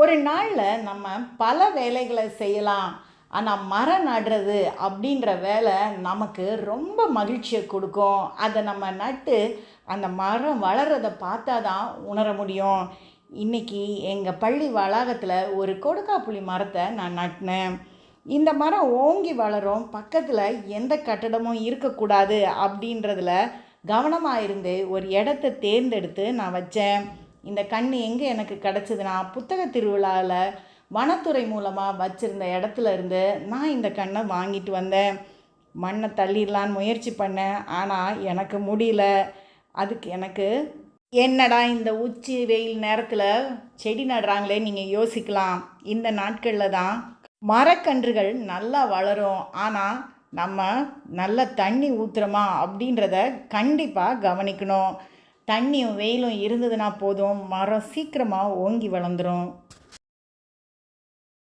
ஒரு நாளில் நம்ம பல வேலைகளை செய்யலாம். ஆனால் மரம் நடுறது அப்படின்ற வேலை நமக்கு ரொம்ப மகிழ்ச்சியை கொடுக்கும். அதை நம்ம நட்டு அந்த மரம் வளர்றதை பார்த்தா தான் உணர முடியும். இன்றைக்கி எங்கள் பள்ளி வளாகத்தில் ஒரு கொடுக்காப்புளி மரத்தை நான் நட்டினேன். இந்த மரம் ஓங்கி வளரும். பக்கத்தில் எந்த கட்டடமும் இருக்கக்கூடாது அப்படின்றதுல கவனமாக இருந்து ஒரு இடத்த தேர்ந்தெடுத்து நான் வச்சேன். இந்த கண் எங்கே எனக்கு கிடச்சிதுன்னா புத்தக திருவிழாவில் வனத்துறை மூலமாக வச்சுருந்த இடத்துல இருந்து நான் இந்த கண்ணை வாங்கிட்டு வந்தேன். மண்ணை தள்ளிடலான்னு முயற்சி பண்ணேன். ஆனால் எனக்கு முடியல. அதுக்கு எனக்கு என்னடா இந்த உச்சி வெயில் நேரத்தில் செடி நடுறாங்களே நீங்கள் யோசிக்கலாம். இந்த நாட்களில் தான் மரக்கன்றுகள் நல்லா வளரும். ஆனால் நம்ம நல்ல தண்ணி ஊற்றுறோமா அப்படின்றத கண்டிப்பாக கவனிக்கணும். தண்ணியும் வெயிலும் இருந்ததுன்னா போதும். மரம் சீக்கிரமாக ஓங்கி வளர்ந்துடும்